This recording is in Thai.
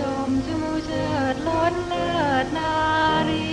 จมจูเชิดล้นเลิศนารี